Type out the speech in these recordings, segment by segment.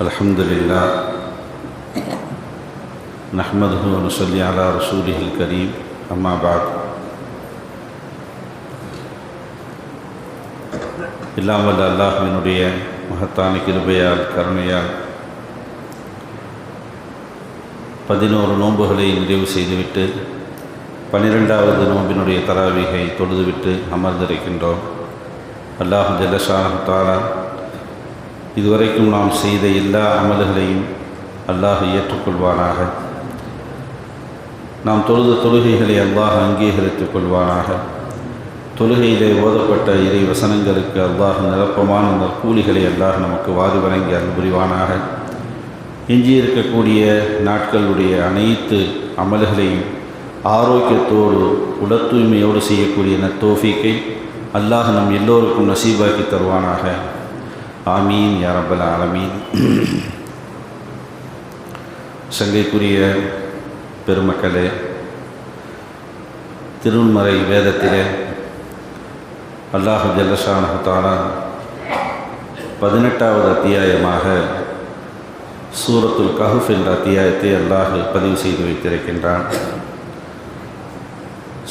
الحمد لله نحمده ونصلي على رسوله الكريم أما بعد எல்லாம் வல்ல அல்லாஹ்வினுடைய மகத்தான கிருபையால் கருணையால் பதினோரு நோன்புகளை நிறைவு செய்துவிட்டு பன்னிரெண்டாவது நோம்பினுடைய தராவிகை தொழுதுவிட்டு அமர்ந்திருக்கின்றோம் அல்லாஹ் ஜல்லஷானு தாலா இதுவரைக்கும் நாம் செய்த எல்லா அமல்களையும் அல்லாஹ் ஏற்றுக்கொள்வானாக. நாம் தொழுத தொழுகைகளை அல்லாஹ் அங்கீகரித்துக் கொள்வானாக. தொழுகையிலே ஓதப்பட்ட இறை வசனங்களுக்கு அல்லாஹ் நிரப்பமான நற்கூலிகளை கூலிகளை அல்லாஹ் நமக்கு வாதி வழங்கி அன்புரிவானாக புரிவானாக. எஞ்சியிருக்கக்கூடிய நாட்களுடைய அனைத்து அமல்களையும் ஆரோக்கியத்தோடு உட தூய்மையோடு செய்யக்கூடிய நத்தோஃபிக்கை அல்லாஹ் நம் எல்லோருக்கும் நசீபாக்கி தருவானாக. ஆமீன் யா ரப்பல் ஆலமீன். சங்கைக்குரிய பெருமக்களே திருமறை வேதத்திலே அல்லாஹு ஜல்லஷானஹாலா பதினெட்டாவது அத்தியாயமாக சூரத்துல் கஹுஃப் என்ற அத்தியாயத்தை அல்லாஹ் பதிவு செய்து வைத்திருக்கின்றான்.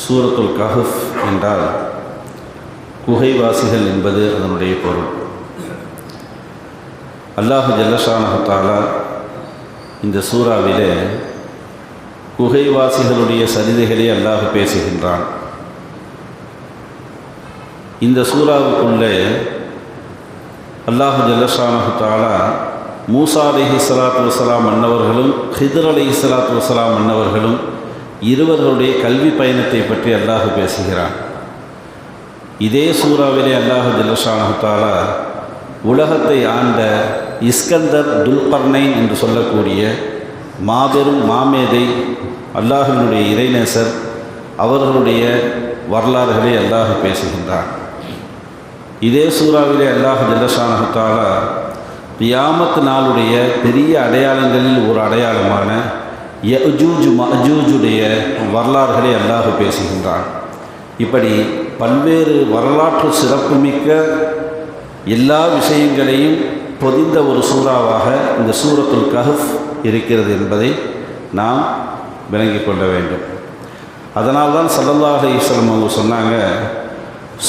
சூரத்துல் கஹுஃப் என்றால் குகைவாசிகள் என்பது அதனுடைய பொருள். அல்லாஹு ஜல்லஷானஹாலா இந்த சூறாவிலே குகைவாசிகளுடைய சரிதைகளை அல்லாஹ் பேசுகின்றான். இந்த சூறாவுக்குள்ளே அல்லாஹு ஜல்லஷானஹாலா மூசா அலிஹி சலாத்து வசலாம் அன்னவர்களும் ஹிதர் அலிஹி சலாத்து வசலாம் அன்னவர்களும் இருவர்களுடைய கல்வி பயணத்தை பற்றி அல்லாஹ் பேசுகிறான். இதே சூறாவிலே அல்லாஹு ஜல்லஷானஹாலா உலகத்தை ஆண்ட இஸ்கந்தர் துல்கர்னைன் என்று சொல்லக்கூடிய மாபெரும் மாமேதை அல்லாஹினுடைய இறைநேசர் அவர்களுடைய வரலாறுகளை அல்லாஹ் பேசுகின்றான். இதே சூறாவிலே அல்லாஹ் ஜல்லஷானஹாலா கியாமத் நாளுடைய பெரிய அடையாளங்களில் ஒரு அடையாளமான யஜூஜ் மஜூஜுடைய வரலாறுகளை அல்லாஹ் பேசுகின்றான். இப்படி பல்வேறு வரலாற்று சிறப்புமிக்க எல்லா விஷயங்களையும் பொதிந்த ஒரு சூறாவாக இந்த சூரத்துல் கஹஃப் இருக்கிறது என்பதை நாம் விளங்கி கொள்ள வேண்டும். அதனால்தான் சல்லல்லாஹ் ஈஸ்வரம் அவங்க சொன்னாங்க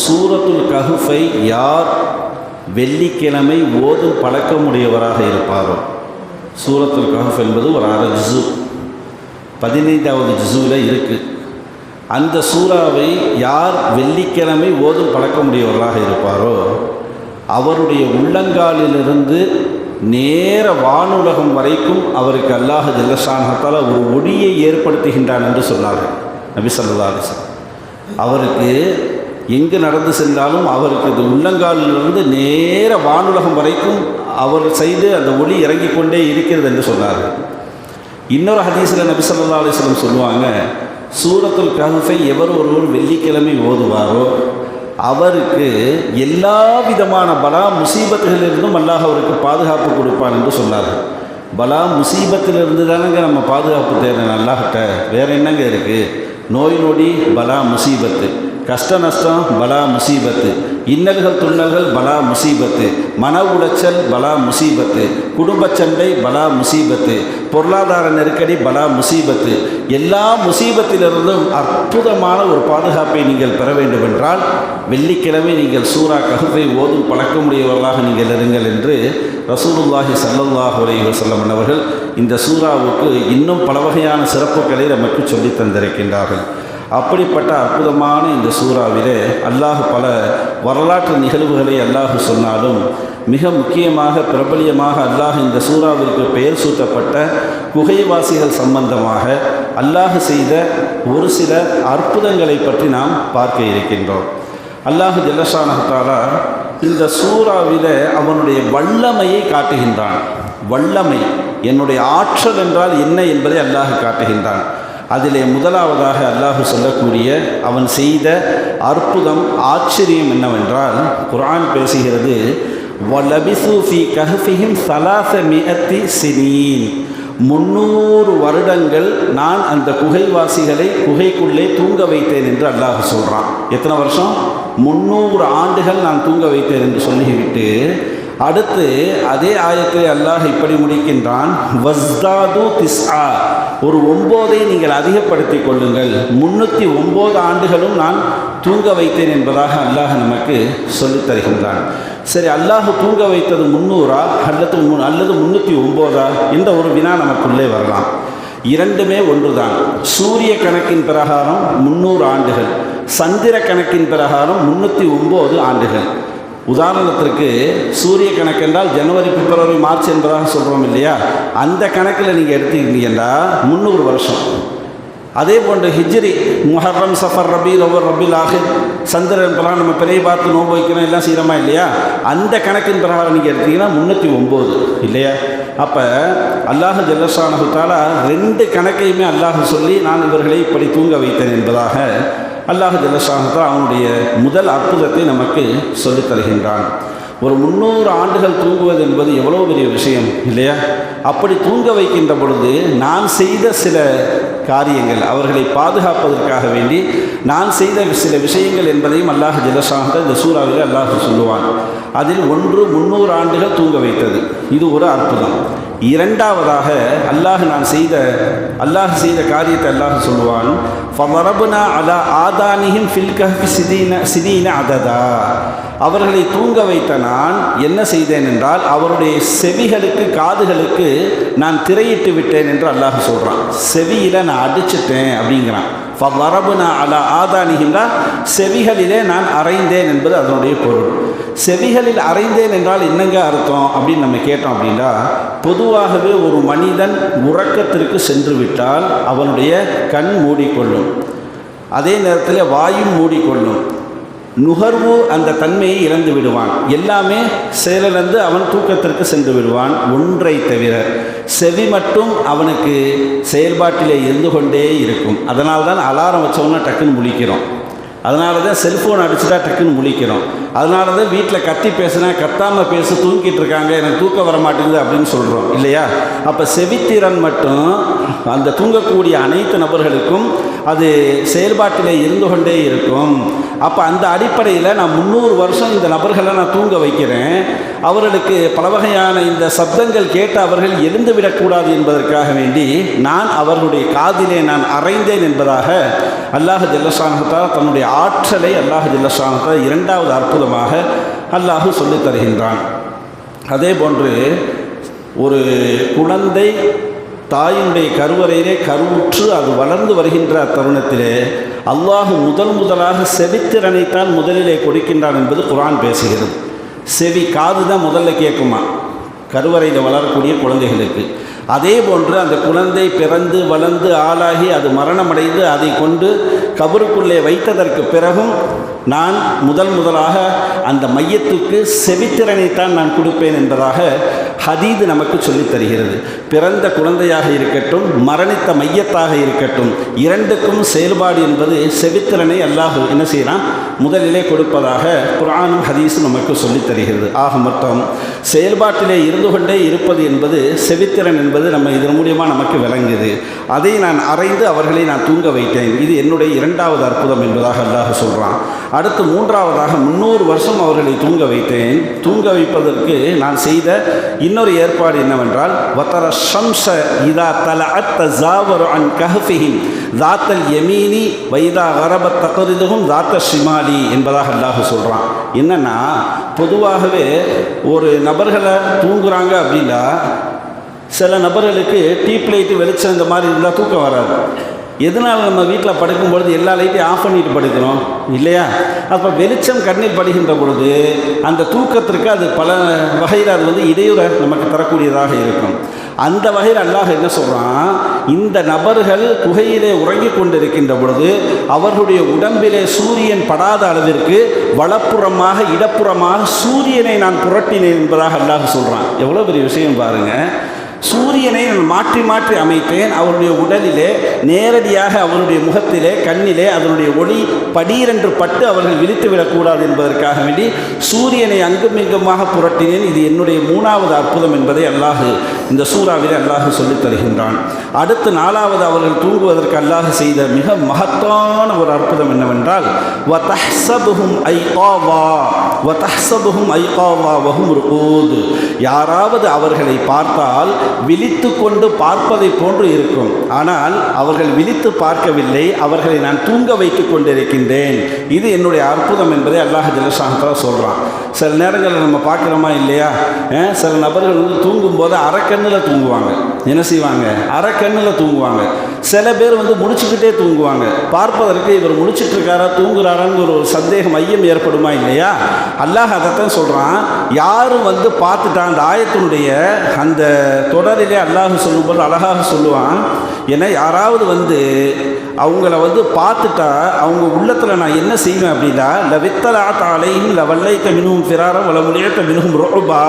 சூரத்துல் கஹுஃபை யார் வெள்ளிக்கிழமை ஓதும் பழக்கமுடையவராக இருப்பாரோ? சூரத்துல் கஹஃப் என்பது ஒரு அரை ஜிசு பதினைந்தாவது ஜிசுவில் இருக்குது அந்த சூறாவை யார் வெள்ளிக்கிழமை ஓதும் பழக்கமுடையவராக இருப்பாரோ அவருடைய உள்ளங்காலிலிருந்து நேர வானுலகம் வரைக்கும் அவருக்கு அல்லாஹ் ஜல்லஷானத்தால் ஒரு ஒளியை ஏற்படுத்துகின்றான் என்று சொன்னார்கள். நபி சொல்லா அலிஸ்லாம் அவருக்கு எங்கு நடந்து சென்றாலும் அவருக்கு இது உள்ளங்காலிலிருந்து நேர வானுலகம் வரைக்கும் அவர் செய்து அந்த ஒளி இறங்கி கொண்டே இருக்கிறது என்று சொன்னார்கள். இன்னொரு ஹதீஸில் நபி சொல்லா அலிஸ்லம் சொல்லுவாங்க சூரத்துல் கஹஃபை எவர் ஒருவர் வெள்ளிக்கிழமை ஓதுவாரோ அவருக்கு எல்லா விதமான பலா முசீபத்துகளிலிருந்தும் அல்லாஹ் அவருக்கு பாதுகாப்பு கொடுப்பான் என்று சொன்னார்கள். பலா முசீபத்திலிருந்து தானங்க நம்ம பாதுகாப்பு தேவை அல்லாஹ்கிட்ட. வேறு என்னங்க இருக்குது நோய் நொடி பலா முசீபத்து. கஷ்ட நஷ்டம் பலா முசீபத்து. இன்னல்கள் துண்ணல்கள் பலா முசீபத்து. மன உளைச்சல் பலா முசீபத்து. குடும்ப சண்டை பலா முசீபத்து. பொருளாதார நெருக்கடி பலா முசீபத்து. எல்லா முசீபத்திலிருந்தும் அற்புதமான ஒரு பாதுகாப்பை நீங்கள் பெற வேண்டும் என்றால் வெள்ளிக்கிழமை நீங்கள் சூறா ககுப்பை ஓதும் பழக்கமுடையவர்களாக நீங்கள் இருங்கள் என்று ரசூலுல்லாஹி சல்லாஹ் உலகி வசல்லம் அவர்கள் இந்த சூறாவுக்கு இன்னும் பல வகையான சிறப்புகளை நமக்கு சொல்லித் தந்திருக்கின்றார்கள். அப்படிப்பட்ட அற்புதமான இந்த சூறாவிலே அல்லாஹ் பல வரலாற்று நிகழ்வுகளை அல்லாஹ் சொன்னாலும் மிக முக்கியமாக பிரபலியமாக அல்லாஹ் இந்த சூறாவிற்கு பெயர் சூட்டப்பட்ட குகைவாசிகள் சம்பந்தமாக அல்லாஹ் செய்த ஒரு சில அற்புதங்களை பற்றி நாம் பார்க்க இருக்கின்றோம். அல்லாஹு ஜல்லஷானஹாலா இந்த சூறாவில அவனுடைய வல்லமையை காட்டுகின்றான். வல்லமை என்னுடைய ஆற்றல் என்றால் என்ன என்பதை அல்லாஹ் காட்டுகின்றான். அதிலே முதலாவதாக அல்லாஹு சொல்லக்கூடிய அவன் செய்த அற்புதம் ஆச்சரியம் என்னவென்றால் குரான் பேசுகிறது வலபிசூஃபி கஹஃபிஹிம் சலாச மிகத்தி சினீன். முன்னூறு வருடங்கள் நான் அந்த குகைவாசிகளை குகைக்குள்ளே தூங்க வைத்தேன் என்று அல்லாஹ் சொல்கிறான் எத்தனை வருஷம்? முந்நூறு ஆண்டுகள் நான் தூங்க வைத்தேன் என்று சொல்லிவிட்டு அடுத்து அதே ஆயத்தை அல்லாஹ் இப்படி முடிக்கின்றான் வஸ்தாது திஸ்ஆ. ஒரு ஒம்போதை நீங்கள் அதிகப்படுத்தி கொள்ளுங்கள். முன்னூற்றி ஒம்பது ஆண்டுகளும் நான் தூங்க வைத்தேன் என்பதாக அல்லாஹ் நமக்கு சொல்லித் தருகின்றான். சரி அல்லாஹ் தூங்க வைத்தது முந்நூறா அல்லது மு அல்லது முந்நூற்றி ஒம்போதா? என்ற ஒரு வினா நமக்குள்ளே வரலாம். இரண்டுமே ஒன்றுதான். சூரிய கணக்கின் பிரகாரம் முந்நூறு ஆண்டுகள். சந்திர கணக்கின் பிரகாரம் முந்நூற்றி ஒம்பது ஆண்டுகள். உதாரணத்திற்கு சூரிய கணக்கு என்றால் ஜனவரி பிப்ரவரி மார்ச் என்பதாக சொல்கிறோம் இல்லையா? அந்த கணக்கில் நீங்கள் எடுத்துக்கிட்டீங்கன்னா முந்நூறு வருஷம். அதே போன்று ஹிஜ்ரி முஹர்ரம் சஃபர் ரபி ஒவ்வொரு ரபில் ஆஹிர் சந்திரன் பிரகாரம் நம்ம பிறையை பார்த்து நோம்பு வைக்கணும் எல்லாம் செய்கிறோமா இல்லையா? அந்த கணக்கின் பிரகாரம் நீங்கள் எடுத்தீங்கன்னா முந்நூற்றி ஒம்பது இல்லையா? அப்போ அல்லாஹ் ஜல்லஷானஹுத்தாலா ரெண்டு கணக்கையுமே அல்லாஹ் சொல்லி நான் இவர்களை இப்படி தூங்க வைத்தேன் என்பதாக அல்லாஹ் ஜல்லஷானஹுத்தா அவனுடைய முதல் அற்புதத்தை நமக்கு சொல்லித் தருகின்றான். ஒரு முந்நூறு ஆண்டுகள் தூங்குவது என்பது எவ்வளோ பெரிய விஷயம் இல்லையா? அப்படி தூங்க வைக்கின்ற பொழுது நான் செய்த சில காரியங்கள் அவர்களை பாதுகாப்பதற்காக வேண்டி நான் செய்த சில விஷயங்கள் என்பதையும் அல்லாஹ் ஜலசாக இந்த சூறாவில் அல்லாஹ் சொல்லுவான். அதில் ஒன்று முந்நூறு ஆண்டுகள் தூங்க வைத்தது. இது ஒரு அற்புதம். இரண்டாவதாக அல்லாஹ் நான் செய்த அல்லாஹ் செய்த காரியத்தை அல்லாஹ் சொல்லுவான் ஃபவரபுனா அலா ஆதானியின் ஃபில்கஹி சிதீன சிதீன அததா. அவர்களை தூங்க வைத்த நான் என்ன செய்தேன் என்றால் அவருடைய செவிகளுக்கு காதுகளுக்கு நான் திரையிட்டு விட்டேன் என்று அல்லாஹ் சொல்கிறான் செவியில் நான் அடிச்சிட்டேன் அப்படிங்கிறான். வரபுனா அலா ஆதானிகின்றா செவிகளிலே நான் அறைந்தேன் என்பது அதனுடைய பொருள். செவிகளில் அறைந்தேன் என்றால் என்னங்க அர்த்தம்? அப்படின்னு நம்ம கேட்டோம் அப்படின்னா பொதுவாகவே ஒரு மனிதன் உறக்கத்திற்கு சென்று விட்டால் அவனுடைய கண் மூடிக்கொள்ளும். அதே நேரத்தில் வாயும் மூடிக்கொள்ளும். நுகர்வு அந்த தன்மையை இழந்து விடுவான். எல்லாமே செயலிழந்து அவன் தூக்கத்திற்கு சென்று விடுவான். ஒன்றை தவிர. செவி மட்டும் அவனுக்கு செயல்பாட்டிலே இருந்து கொண்டே இருக்கும். அதனால தான் அலாரம் வச்சோம்னா டக்குன்னு முழிக்கிறோம். அதனால தான் செல்ஃபோன் அடிச்சுட்டா டக்குன்னு முழிக்கிறோம். அதனால தான் வீட்டில் கத்தி பேசுனா கத்தாமல் பேச தூங்கிட்டு இருக்காங்க எனக்கு தூக்கம் வர மாட்டேங்குது அப்படின்னு சொல்கிறோம் இல்லையா? அப்போ செவித்திறன் மட்டும் அந்த தூங்கக்கூடிய அனைத்து நபர்களுக்கும் அது செயல்பாட்டிலே இருந்து கொண்டே இருக்கும். அப்போ அந்த அடிப்படையில் நான் முந்நூறு வருஷம் இந்த நபர்களை நான் தூங்க வைக்கிறேன். அவர்களுக்கு பல வகையான இந்த சப்தங்கள் கேட்டு அவர்கள் எழுந்து விடக்கூடாது என்பதற்காக வேண்டி நான் அவர்களுடைய காதிலே நான் அறைந்தேன் என்பதாக அல்லாஹ் ஜல்லஷானத்தா தன்னுடைய ஆற்றலை அல்லாஹ் ஜல்லஷானத்தா இரண்டாவது அற்புதமாக அல்லாஹு சொல்லித் தருகின்றான். அதே போன்று ஒரு குழந்தை தாயினுடைய கருவறையிலே கருவுற்று அது வளர்ந்து வருகின்ற அத்தருணத்திலே அல்லாஹு முதல் முதலாக செவித்திறனைத்தான் முதலிலே கொடுக்கின்றான் என்பது குரான் பேசுகிறது. செவி காது தான் முதல்ல கேட்குமா? கருவறையில் வளரக்கூடிய குழந்தைகளுக்கு. அதே போன்று அந்த குழந்தை பிறந்து வளர்ந்து ஆளாகி அது மரணமடைந்து அதை கொண்டு கபருக்குள்ளே வைத்ததற்கு பிறகும் நான் முதல் முதலாக அந்த மையத்துக்கு செவித்திறனைத்தான் நான் கொடுப்பேன் என்பதாக ஹதீது நமக்கு சொல்லித் தருகிறது. பிறந்த குழந்தையாக இருக்கட்டும் மரணித்த மையத்தாக இருக்கட்டும் இரண்டுக்கும் செயல்பாடு என்பது செவித்திறனை அல்லாஹ் என்ன செய்கிறான் முதலிலே கொடுப்பதாக குரானும் ஹதீஸும் நமக்கு சொல்லித் தருகிறது. ஆக மொத்தம் செயல்பாட்டிலே இருந்து கொண்டே இருப்பது என்பது செவித்திறன் என்பது நம்ம இதன் மூலியமாக நமக்கு விளங்குது. அதை நான் அறைந்து அவர்களை நான் தூங்க வைத்தேன். இது என்னுடைய இரண்டாவது அற்புதம் என்பதாக அல்லாஹ் சொல்கிறான் அடுத்து மூன்றாவதாக முந்நூறு வருஷம் அவர்களை தூங்க வைத்தேன். தூங்க வைப்பதற்கு நான் செய்த இன்னொரு ஏற்பாடு என்னவென்றால் வத்தர ஷம்ச இதா தல அத்த ஜாவரு அன் கஹஃபிஹிம். தாத்தல் யமீனி வைதா அரப தகரிதுகும் தாத்த ஷிமாலி என்பதாக அல்லாஹ் சொல்கிறான் என்னென்னா பொதுவாகவே ஒரு நபர்களை தூங்குறாங்க அப்படின்னா சில நபர்களுக்கு டீப் லைட்டு வெளிச்சம் இந்த மாதிரி இருந்தால் தூக்கம் வராது. எதனால் நம்ம வீட்டில் படுக்கும் பொழுது எல்லா லைட்டையும் ஆஃப் பண்ணிட்டு படுக்கிறோம்? இல்லையா? அப்போ வெளிச்சம் கண்ணில் படுகின்ற பொழுது அந்த தூக்கத்திற்கு அது பல வகையில் அது வந்து இடையூறை நமக்கு தரக்கூடியதாக இருக்கும். அந்த வகையில் அல்லாஹ் என்ன சொல்கிறான் இந்த நபர்கள் குகையிலே உறங்கிக் கொண்டிருக்கின்ற பொழுது அவர்களுடைய உடம்பிலே சூரியன் படாத அளவிற்கு வலப்புறமாக இடப்புறமாக சூரியனை நான் புரட்டினேன் என்பதாக அல்லாஹ் சொல்கிறான் எவ்வளோ பெரிய விஷயம் பாருங்கள் சூரியனை நான் மாற்றி மாற்றி அமைத்தேன் அவருடைய உடலிலே நேரடியாக அவருடைய முகத்திலே கண்ணிலே அதனுடைய ஒளி படீரென்று பட்டு அவர்கள் விழித்து விடக்கூடாது என்பதற்காக வேண்டி சூரியனை அங்குமிங்குமாக புரட்டினேன். இது என்னுடைய மூணாவது அற்புதம் என்பதை அல்லாஹு இந்த சூறாவிலே அல்லாஹ் சொல்லித் தருகின்றான். அடுத்து நாலாவது அவர்கள் தூங்குவதற்கு அல்லாஹ் செய்த மிக மகத்தான ஒரு அற்புதம் என்னவென்றால் வதஹ்சபுஹும் ஐகாவா வதஹ்சபுஹும் ஐகாவா வஹும் ருகூத். யாராவது அவர்களை பார்த்தால் விழித்து கொண்டு பார்ப்பதை போன்று இருக்கும். ஆனால் அவர்கள் விழித்து பார்க்கவில்லை அவர்களை நான் தூங்க வைத்து கொண்டிருக்கின்றேன். இது என்னுடைய அற்புதம் என்பதை அல்லாஹ் ஜலசாந்தரா சொல்கிறான் சில நேரங்களில் நம்ம பார்க்குறோமா இல்லையா? சில நபர்கள் வந்து தூங்கும்போது அரைக்கண்ணில் தூங்குவாங்க. என்ன செய்வாங்க? அரைக்கண்ணில் தூங்குவாங்க. சில பேர் வந்து முடிச்சுக்கிட்டே தூங்குவாங்க. பார்ப்பதற்கு இவர் முடிச்சிட்டு இருக்காரா தூங்குறாரான்னு ஒரு சந்தேகம் ஐயம் ஏற்படுமா இல்லையா? அல்லாஹ் அதைத்தான் சொல்கிறான் யாரும் வந்து பார்த்துட்டான் அந்த ஆயத்தினுடைய அந்த தொடரிலே அல்லாஹ் சொல்லும்போது அழகாக சொல்லுவான். ஏன்னா யாராவது வந்து அவங்கள வந்து பார்த்துட்டா அவங்க உள்ளத்தில் நான் என்ன செய்வேன் அப்படின்னா ல வித்தலா தாலையும் ல வல்லைத்த மினும் ஃபிராரம் வல முடியத்த மினும் ரோபா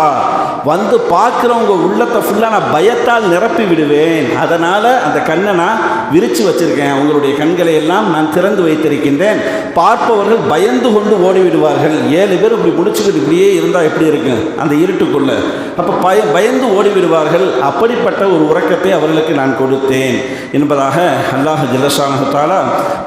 வந்து பார்க்குறவங்க உள்ளத்தை ஃபுல்லாக நான் பயத்தால் நிரப்பி விடுவேன். அதனால் அந்த கண்ணை நான் விரித்து வச்சிருக்கேன். அவங்களுடைய கண்களை எல்லாம் நான் திறந்து வைத்திருக்கின்றேன். பார்ப்பவர்கள் பயந்து கொண்டு ஓடிவிடுவார்கள். ஏழு பேர் இப்படி முடிச்சுக்கிட்டு இப்படியே இருந்தால் எப்படி இருக்கும்? அந்த இருட்டுக்குள்ளே. அப்போ பய பயந்து ஓடி விடுவார்கள் அப்படிப்பட்ட ஒரு உறக்கத்தை அவர்களுக்கு நான் கொடுத்தேன். என்பதாக அல்லாஹ் ஜில்லஷானத்தாலா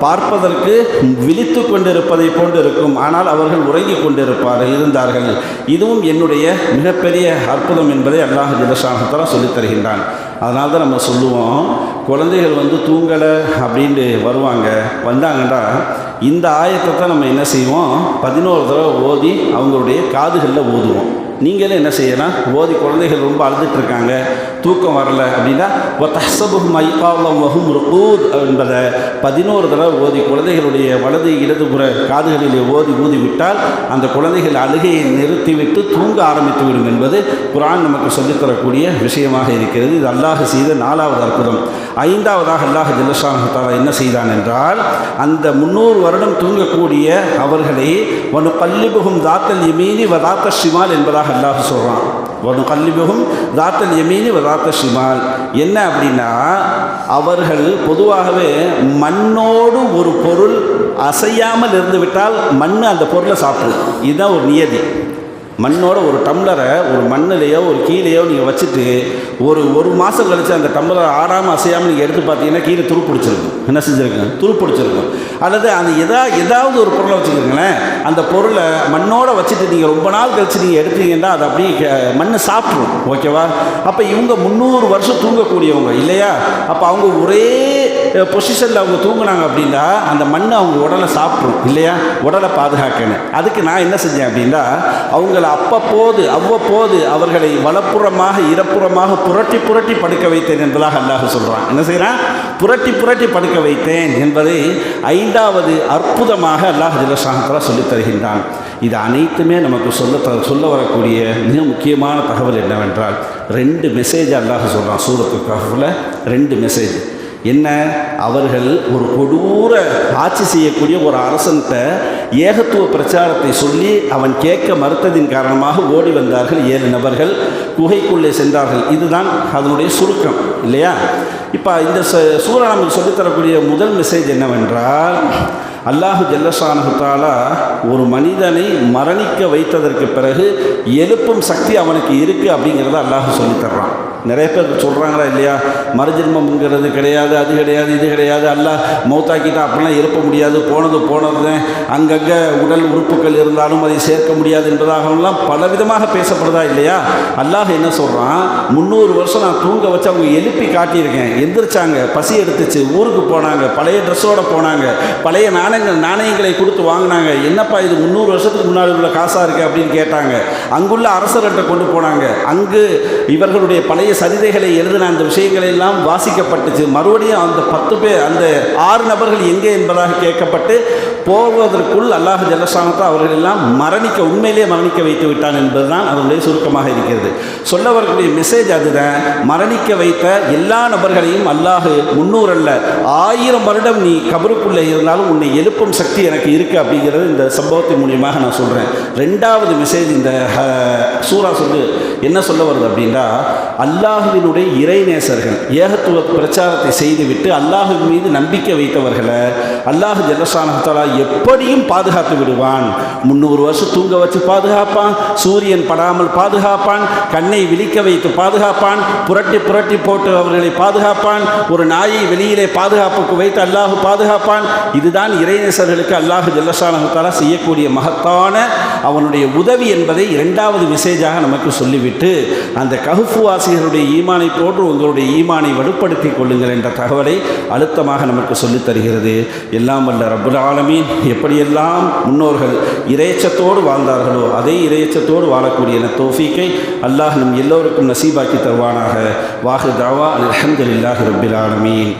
பார்ப்பதற்கு விழித்து கொண்டிருப்பதை போன்று இருக்கும் ஆனால் அவர்கள் உறங்கிக் கொண்டிருப்பார்கள் இருந்தார்கள் இதுவும் என்னுடைய மிகப்பெரிய அற்புதம் என்பதை அல்லாஹ் ஜில்லஷானத்தாலா சொல்லித் தருகின்றான் அதனால தான் நம்ம சொல்லுவோம் குழந்தைகள் வந்து தூங்கலை அப்படின்ட்டு வருவாங்க வந்தாங்கன்னா இந்த ஆயத்தை தான் நம்ம என்ன செய்வோம் பதினோரு தடவை ஓதி அவங்களுடைய காதுகளில் ஓதுவோம் நீங்களும் என்ன செய்யலாம்? ஓதி குழந்தைகள் ரொம்ப அழுதுட்டுருக்காங்க. தூக்கம் வரல அப்படின்னா தஹ்சபுஹும் ஐகாவம் வஹும் என்பதை பதினோரு தடவை ஓதி குழந்தைகளுடைய வலது இடதுபுற காதுகளிலே ஓதி ஊதி விட்டால் அந்த குழந்தைகள் அழுகையை நிறுத்திவிட்டு தூங்க ஆரம்பித்து விடும் என்பது குரான் நமக்கு சொல்லித்தரக்கூடிய விஷயமாக இருக்கிறது. இது அல்லாஹ் செய்த நாலாவது அற்புதம். ஐந்தாவதாக அல்லாஹ் ஜல்லஷானத்தாலா என்ன செய்தான் என்றால் அந்த முன்னூறு வருடம் தூங்கக்கூடிய அவர்களை ஒன்று கல்லிபுகும் தாத்தல் இமீனி வதாத்த ஷிமால் என்பதாக அல்லாஹ் சொல்கிறான் வரும் கல்லிபுகும் தாத்தல் எமீனி வதாத்த ஷிமால். என்ன அப்படின்னா அவர்கள் பொதுவாகவே மண்ணோடு ஒரு பொருள் அசையாமல் இருந்து விட்டால் மண் அந்த பொருளை சாப்பிடும். இதுதான் ஒரு நியதி. மண்ணோட ஒரு டம்ளரை ஒரு மண்ணிலையோ ஒரு கீழேயோ நீங்கள் வச்சுட்டு ஒரு ஒரு மாதம் கழித்து அந்த டம்ளரை ஆடாமல் அசையாமல் நீங்கள் எடுத்து பார்த்தீங்கன்னா கீழே துரு பிடிச்சிருக்கும். என்ன செஞ்சுருக்கோம் துரு பிடிச்சிருக்கும். அல்லது அந்த எதா ஏதாவது ஒரு பொருளை வச்சுக்கோங்களேன். அந்த பொருளை மண்ணோட வச்சுட்டு நீங்கள் ரொம்ப நாள் கழித்து நீங்கள் எடுத்தீங்கன்னா அது அப்படியே க- மண்ணை சாப்பிட்ரும் ஓகேவா? அப்போ இவங்க முந்நூறு வருஷம் தூங்கக்கூடியவங்க இல்லையா? அப்போ அவங்க ஒரே பொசிஷனில் அவங்க தூங்கினாங்க அப்படின்னா அந்த மண் அவங்க உடலை சாப்பிட்ரும் இல்லையா? உடலை பாதுகாக்கணும் அதுக்கு நான் என்ன செஞ்சேன் அப்படின்னா அவங்கள அப்பப்போது அவ்வப்போது அவர்களை வலப்புறமாக இறப்புறமாக புரட்டி புரட்டி படுக்க வைத்தேன் என்பதாக அல்லாஹ் சொல்கிறான் என்ன செய்கிறான் புரட்டி புரட்டி படுக்க வைத்தேன் என்பதை ஐந்தாவது அற்புதமாக அல்லாஹ் ஜிலசாந்தரா சொல்லித் தருகின்றான். இது அனைத்துமே நமக்கு சொல்ல த- சொல்ல வரக்கூடிய மிக முக்கியமான தகவல் என்னவென்றால் ரெண்டு மெசேஜ் அல்லாஹ் சொல்கிறான் சூரத்து கஃபில் ரெண்டு மெசேஜ் என்ன? அவர்கள் ஒரு கொடூர ஆட்சி செய்யக்கூடிய ஒரு அரசன்கிட்ட ஏகத்துவ பிரச்சாரத்தை சொல்லி அவன் கேட்க மறுத்ததின் காரணமாக ஓடி வந்தார்கள் ஏழு நபர்கள். குகைக்குள்ளே சென்றார்கள். இதுதான் அதனுடைய சுருக்கம் இல்லையா? இப்போ இந்த ச- சூரா நமக்கு சொல்லித்தரக்கூடிய முதல் மெசேஜ் என்னவென்றால் அல்லாஹு ஜல்லஷானஹுத்தாலா ஒரு மனிதனை மரணிக்க வைத்ததற்கு பிறகு எழுப்பும் சக்தி அவனுக்கு இருக்குது அப்படிங்கிறத அல்லாஹு சொல்லித்தர்றான். நிறைய பேர் சொல்கிறாங்களா இல்லையா? மறுஜென்மம்ங்கிறது கிடையாது அது கிடையாது இது கிடையாது. அல்லாஹ் மௌத்தாக்கிட்டா அப்படிலாம் எழுப்ப முடியாது. போனது போனது அங்கங்கே உடல் உறுப்புகள் இருந்தாலும் அதை சேர்க்க முடியாது என்பதாகலாம் பலவிதமாக பேசப்படுதா இல்லையா? அல்லாஹ் என்ன சொல்கிறான் முந்நூறு வருஷம் நான் தூங்க வச்சு அவங்க எழுப்பி காட்டியிருக்கேன். எந்திரிச்சாங்க பசி எடுத்துச்சு ஊருக்கு போனாங்க பழைய ட்ரெஸ்ஸோடு போனாங்க பழைய நாணயங்கள் நாணயங்களை கொடுத்து வாங்கினாங்க. என்னப்பா இது முந்நூறு வருஷத்துக்கு முன்னாடி உள்ள காசாக இருக்குது அப்படின்னு கேட்டாங்க. அங்குள்ள அரசர்கிட்ட கொண்டு போனாங்க. அங்கு இவர்களுடைய பழைய சரிதைகளை எழுதின அந்த விஷயங்கள் எல்லாம் வாசிக்கப்பட்டுச்சு. மறுபடியும் அந்த பத்து பேர் அந்த ஆறு நபர்கள் எங்கே என்பதாக கேட்கப்பட்டு போவதற்குள் அல்லாஹ் ஜல்லசானத்தை அவர்கள் எல்லாம் மரணிக்க உண்மையிலேயே மரணிக்க வைத்து விட்டான் என்பதுதான் அதனுடைய சுருக்கமாக இருக்கிறது. சொல்ல வரக்கூடிய மெசேஜ் அதுதான். மரணிக்க வைத்த எல்லா நபர்களையும் அல்லாஹ் முன்னூறு அல்ல ஆயிரம் வருடம் நீ கபருக்குள்ளே இருந்தாலும் உன்னை எழுப்பும் சக்தி எனக்கு இருக்குது அப்படிங்கிறது இந்த சம்பவத்தின் மூலியமாக நான் சொல்கிறேன் ரெண்டாவது மெசேஜ் இந்த சூரா சொல்லு என்ன சொல்ல வருது அப்படின்னா அல்லாஹுவினுடைய இறைநேசர்கள் ஏகத்துவ பிரச்சாரத்தை செய்துவிட்டு அல்லாஹுவின் மீது நம்பிக்கை வைத்தவர்களை அல்லாஹு ஜல்லசானத்தாலா எப்படியும் பாதுகாத்து விடுவான். முந்நூறு வருஷம் தூங்க வச்சு பாதுகாப்பான் சூரியன் படாமல் பாதுகாப்பான் கண்ணை விழிக்க வைத்து பாதுகாப்பான் புரட்டி புரட்டி போட்டு அவர்களை பாதுகாப்பான் ஒரு நாயை வெளியிலே பாதுகாப்புக்கு வைத்து அல்லாஹு பாதுகாப்பான். இதுதான் இறைநேசர்களுக்கு அல்லாஹு ஜல்லசானத்தாலா செய்யக்கூடிய மகத்தான அவனுடைய உதவி என்பதை இரண்டாவது மெசேஜாக நமக்கு சொல்லிவிட்டு அந்த கஹுஃபு வாசிகருடைய ஈமானை போன்று உங்களுடைய ஈமானை வலுப்படுத்திக் கொள்ளுங்கள் என்ற தகவலை அழுத்தமாக நமக்கு சொல்லித் தருகிறது. எல்லாம் வல்ல ரபுல் ஆலமீன். எப்படியெல்லாம் முன்னோர்கள் இறையச்சத்தோடு வாழ்ந்தார்களோ அதே இறையச்சத்தோடு வாழக்கூடிய என தோஃபீக்கை அல்லாஹ் நம் எல்லோருக்கும் நசீபாக்கி தருவானாக. வாஹு தாவா அல்ஹம்துலில்லாஹி ரபுல் ஆலமீன்.